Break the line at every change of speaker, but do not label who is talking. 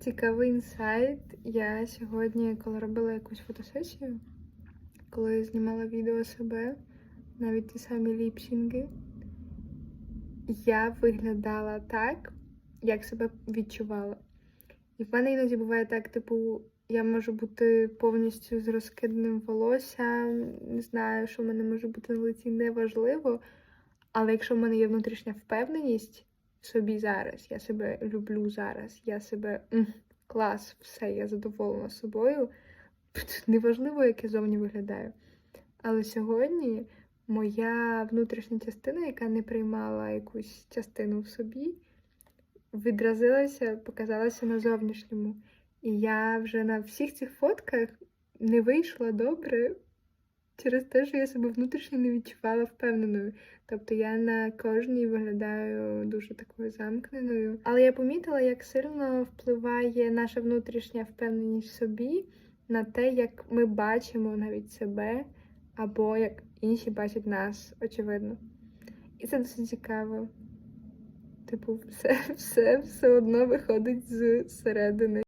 Цікавий інсайт. Я сьогодні, коли робила якусь фотосесію, коли знімала відео себе, навіть ті самі ліпсінги, я виглядала так, як себе відчувала. І в мене іноді буває так, типу, я можу бути повністю з розкиданим волоссям, не знаю, що в мене може бути на лиці, неважливо. Але якщо в мене є внутрішня впевненість собі зараз, я себе люблю зараз, я себе клас, все, я задоволена собою. Неважливо, як я зовні виглядаю. Але сьогодні моя внутрішня частина, яка не приймала якусь частину в собі, відразилася, показалася на зовнішньому. І я вже на всіх цих фотках не вийшла добре через те, що я себе внутрішньо не відчувала впевненою. Тобто я на кожній виглядаю дуже такою замкненою. Але я помітила, як сильно впливає наша внутрішня впевненість в собі на те, як ми бачимо навіть себе, або як інші бачать нас, очевидно. І це досить цікаво. Типу, все, все, все одно виходить з середини.